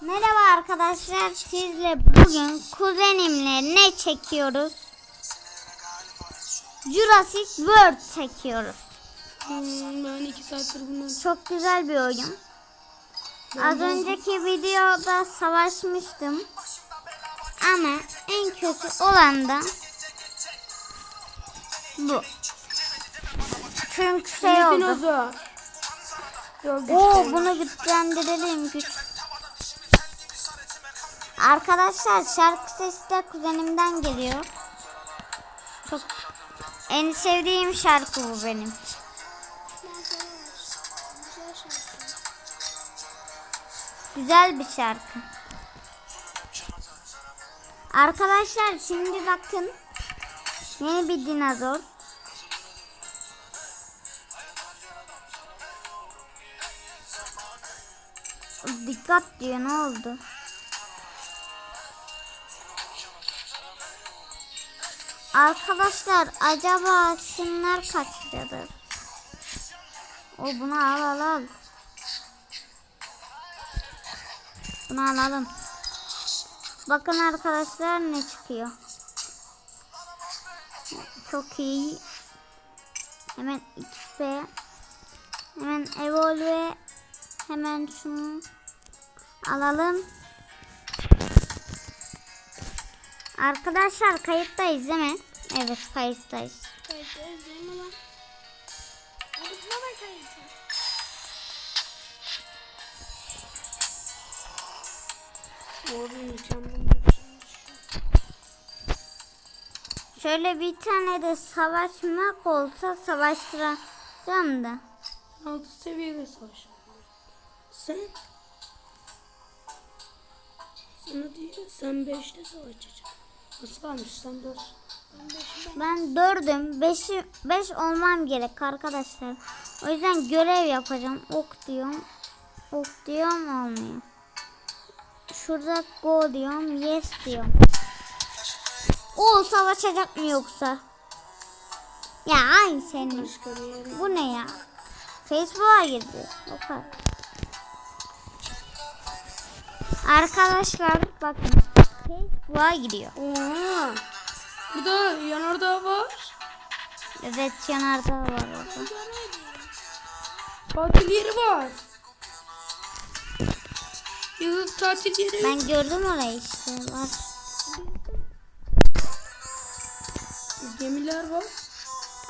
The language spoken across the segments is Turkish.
Merhaba arkadaşlar. Sizle bugün kuzenimle ne çekiyoruz? Jurassic World çekiyoruz. Hmm, ben iki saattir bundan Çok güzel bir oyun. Az önceki videoda savaşmıştım. Ama en kötü olan da bu. Çünkü şey oldu. Oo bunu güçlendirelim güç. Arkadaşlar şarkı sesi de kuzenimden geliyor. Çok en sevdiğim şarkı bu benim. Güzel bir şarkı. Arkadaşlar şimdi bakın. Yeni bir dinozor. Dikkat diyor ne oldu? Arkadaşlar acaba şunlar kaç liradır? O bunu al al al. Bunu alalım. Bakın arkadaşlar ne çıkıyor. Çok iyi. Hemen XP. Hemen evolve. Hemen şunu alalım. Arkadaşlar değil mi? Evet kayıttayız. Orada mükemmel bir şey. Şöyle bir tane de savaşmak olsa savaştıracağım da. Altı seviyede savaş. Sen? Sana diyor sen beşte savaşacaksın. Nasıl kalmış sen dört. Ben dördüm. Beşi, beş olmam gerek arkadaşlar. O yüzden görev yapacağım. Ok diyorum. Ok diyorum olmuyor. Şurada go diyorum. Yes diyorum. O savaşacak mı yoksa? Ya aynı senin. Bu ne ya? Facebook'a girdi. O kadar. Arkadaşlar bakın. Facebook'a giriyor. Oha. Burada yanardağ var. Evet yanardağ var orada. Tatil yeri var. Yazık tatil yeri. Ben gördüm orayı işte var. Gemiler var.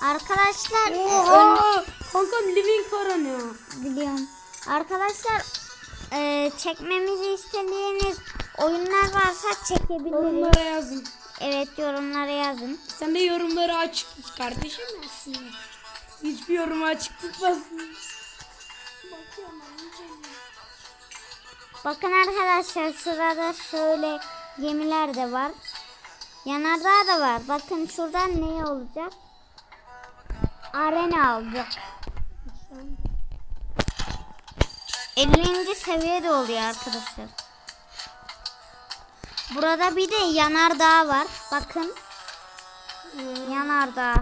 Arkadaşlar e, Oha. Kankam living arena. ön- biliyorum. Arkadaşlar e, çekmemizi istediğiniz oyunlar varsa çekebiliriz. Yorumlara yazın. Evet yorumlara yazın. Sen de yorumları açık tut kardeşim aslında. Hiçbir yorumu açık tutmasın. Bakın arkadaşlar şurada şöyle gemiler de var. Yanardağ da var. Bakın şuradan ne olacak? Arena olacak. 50. seviyede oluyor arkadaşlar. Burada bir de yanardağ var. Bakın. Yanardağ.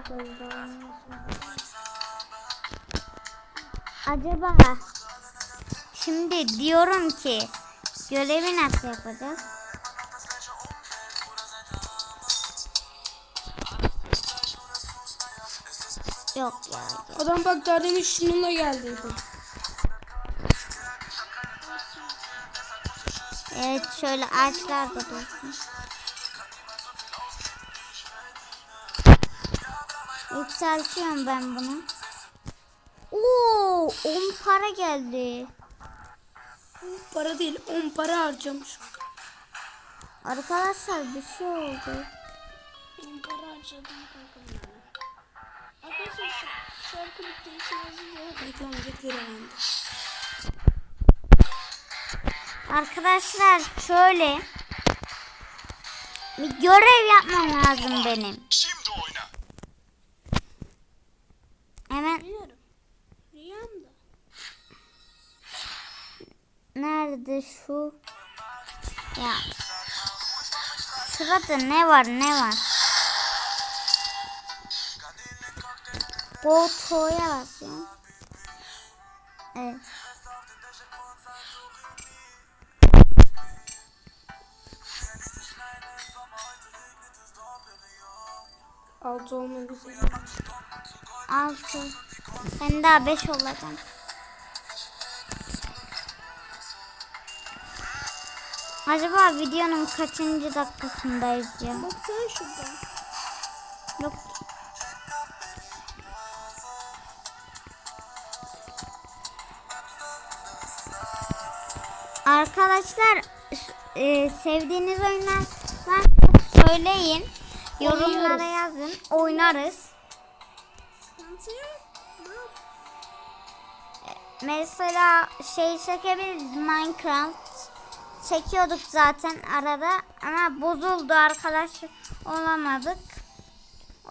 Acaba şimdi diyorum ki görevi nasıl yapacağız? Yok ya. Adam bak daha demin şununla geldiydi. Evet şöyle ağaçlar da dursun. Yükseltiyorum ben bunu. Oo, 10 para geldi. Para değil 10 para harcamış. Arkadaşlar bir şey oldu. 10 para harcadım kankam. Arkadaşlar şarkı bitti. Reklam getir hemen. Arkadaşlar şöyle bir görev yapmam lazım benim. Şimdi oyna. Hemen. Rüyamda. nerede şu? Ya şurada ne var ne var? Go to'ya basıyorum. Evet. 6. Ben daha 5 olacağım. Acaba videonun kaçıncı dakikasındayız ya? Baksana şuradan. Yok. Arkadaşlar e, sevdiğiniz oyunlar söyleyin. Yorumlara yazın. Oynarız. Sıkıntı yok. Mesela şey çekebiliriz Minecraft. Çekiyorduk zaten arada ama bozuldu arkadaş olamadık.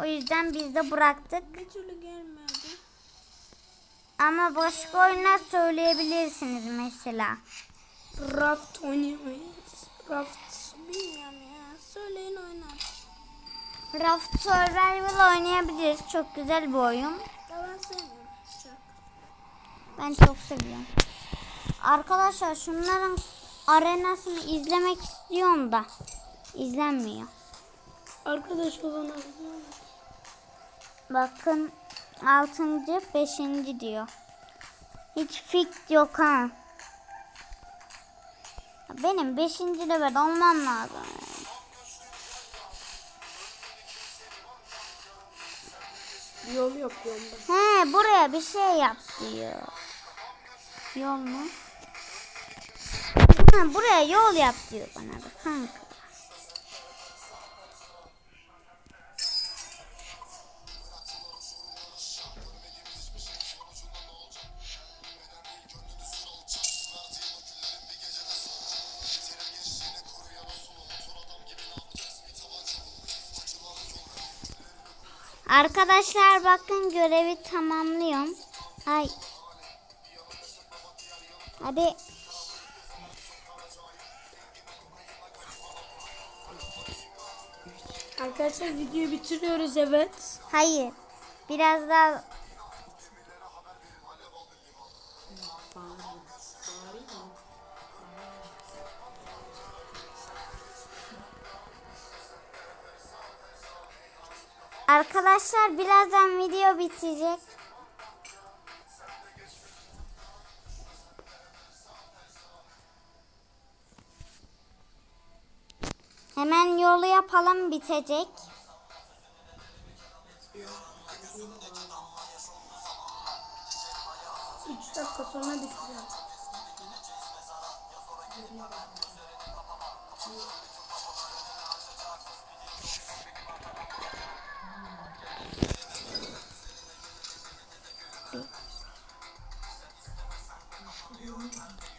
O yüzden biz de bıraktık. Bir türlü gelmedi. Ama başka oyunlar söyleyebilirsiniz mesela. Raft oynayamayız. Raft bilmiyorum ya. Söyleyin oynarız. Raft Survival oynayabiliriz. Çok güzel bir oyun. Ben çok. Seviyorum. Arkadaşlar şunların arenasını izlemek istiyorum da izlenmiyor. Arkadaş olan. Bakın 6. 5. diyor. Hiç fik yok ha. Benim 5. level olmam lazım. Yol yapıyorum ben. He buraya bir şey yap diyor. Yol mu? Ha, buraya yol yap diyor bana da kanka. Arkadaşlar bakın görevi tamamlıyorum. Hay. Hadi. Arkadaşlar videoyu bitiriyoruz evet. Hayır. Biraz daha Arkadaşlar birazdan video bitecek. Hemen yolu yapalım bitecek. Üç dakika sonra bitiriyor.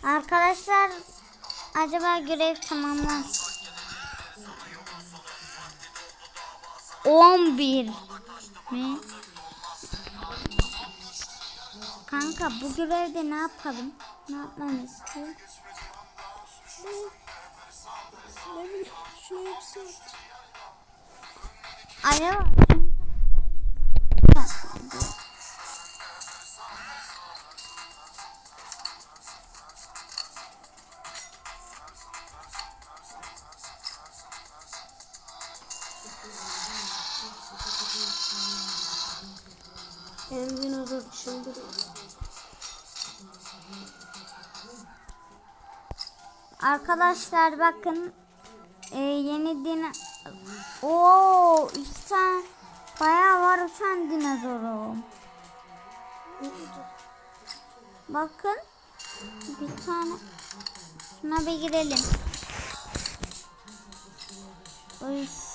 Arkadaşlar acaba görev tamamlan. 11 mi? Kanka bu görevde ne yapalım? Ne yapmamız istiyor? Ne bileyim şunu yükselt. Acaba Benim dinozor çıldırıyor. Arkadaşlar bakın e, yeni din Oo iki tane bayağı var uçan dinozorum. Bakın bir tane şuna bir girelim. Üf.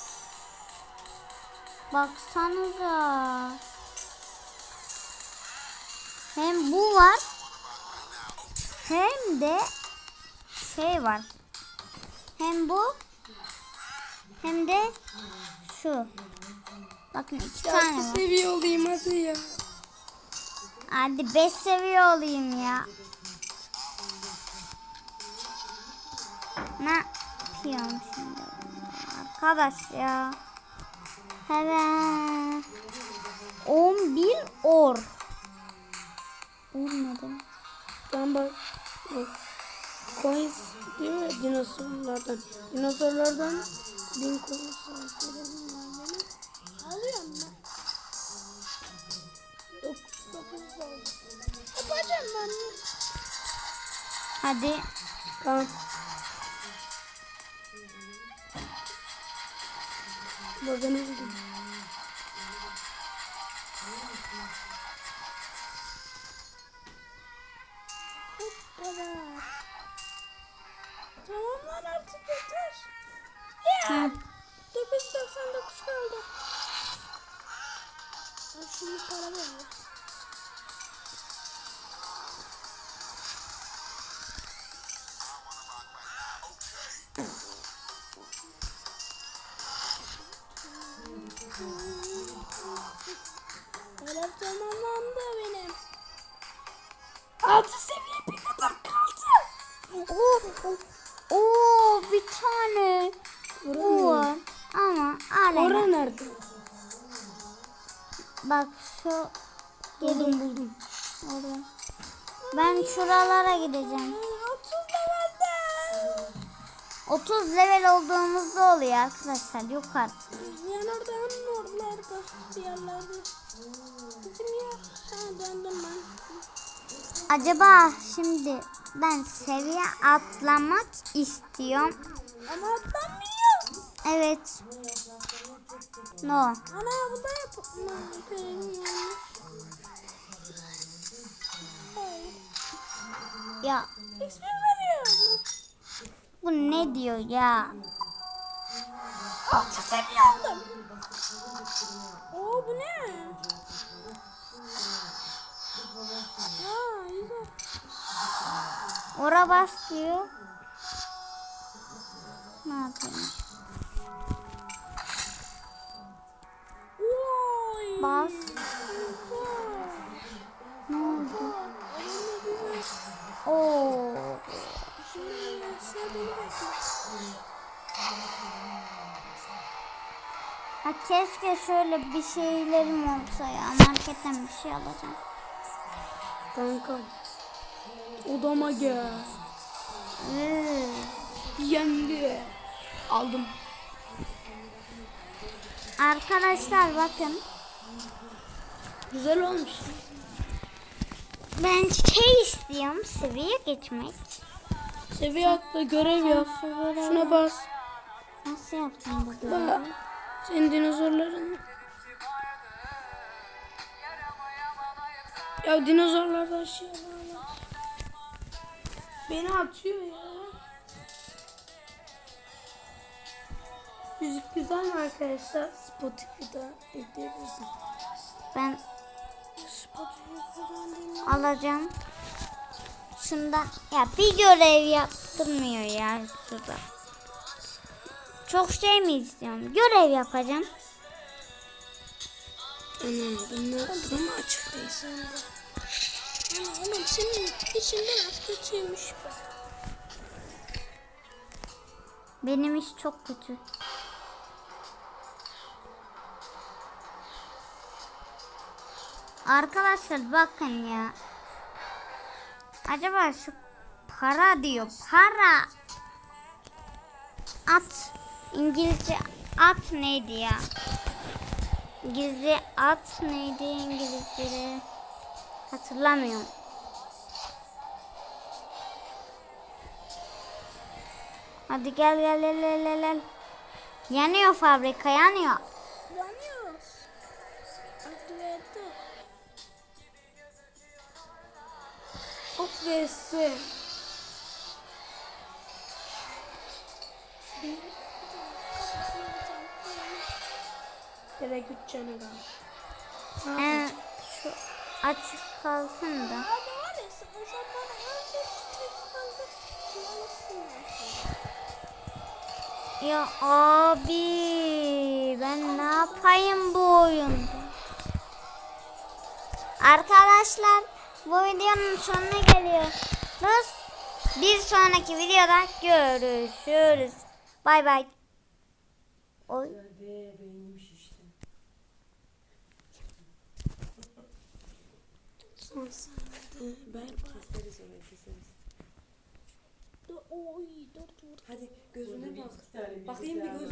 Baksanıza. Hem bu var hem de şey var. Hem bu hem de şu. Bakın iki Ya tane var. seviye olayım hadi ya. Hadi 5 seviye olayım ya. Ne yapıyorum şimdi? Arkadaş ya. Evet. 11 or. Olmadı. Ben bak. bak. Coins değil mi? Dinozorlardan. Dinozorlardan bin coins Alıyorum ben. Yok, dokuz oldu. Yapacağım ben. Hadi. Tamam. Burada ne gidiyor? Kadar. Tamam lan artık yeter. Ya. Hı. 999 kaldı. Ben şimdi para veriyorum. Görev tamamlandı benim. Altı seviye bir kadar kaldı. Oo, oo bir tane. Bu var. Ama alem. Ora nerede? Bak şu Buldum buldum. orada. Ben şuralara gideceğim. 30 levelde. 30 level olduğumuzda oluyor arkadaşlar. Yok artık. Orada onun oralarda bir yerlerde. Bizim yer. Ha döndüm ben. Acaba şimdi ben seviye atlamak istiyorum. Ama atlamıyor. Evet. No. Ana bu da. Ya XP veriyor. bu ne diyor ya? Altı seviye aldım. Oo bu ne? Aa güzel. Ora bas diyor. Ne yapayım? Oy. Bas. Ne oldu? Oo. Ha keşke şöyle bir şeylerim olsa ya. Marketten bir şey alacağım. Kanka. Odama gel. Iıı. Yendi. Aldım. Arkadaşlar bakın. Güzel olmuş. Ben şey istiyorum. Seviye geçmek. Seviye atla görev yap. Şuna bas. Nasıl yaptım bu görevi? Senin dinozorların. Ya dinozorlardan şey alıyorlar. Beni atıyor ya. Müzik güzel mi arkadaşlar? Spotify'da ekleyebilirsin. Ben Spotify'dan alacağım. Şundan ya bir görev yaptırmıyor ya şurada. Çok şey mi istiyorum? Görev yapacağım. Ana bunlar buna mı açık değil sende? Ana oğlum senin içinden az kötüymüş be. Benim iş çok kötü. Arkadaşlar bakın ya. Acaba şu para diyor. Para. At. İngilizce at neydi ya? İngilizce at neydi İngilizce? Hatırlamıyorum. Hadi gel gel gel gel gel. Yanıyor fabrika yanıyor. Yanıyoruz. Aktivite. Of vs. Yere gideceğine ben. Ee, şu açık kalsın da. Kaldı. Ya abi ben ne yapayım bu oyunda? Arkadaşlar bu videonun sonuna geliyoruz. Bir sonraki videoda görüşürüz. Bay bay. Oy. Son sandı. Berbat. Oy dört vurdu. Hadi gözüne bak. Bakayım bir göz.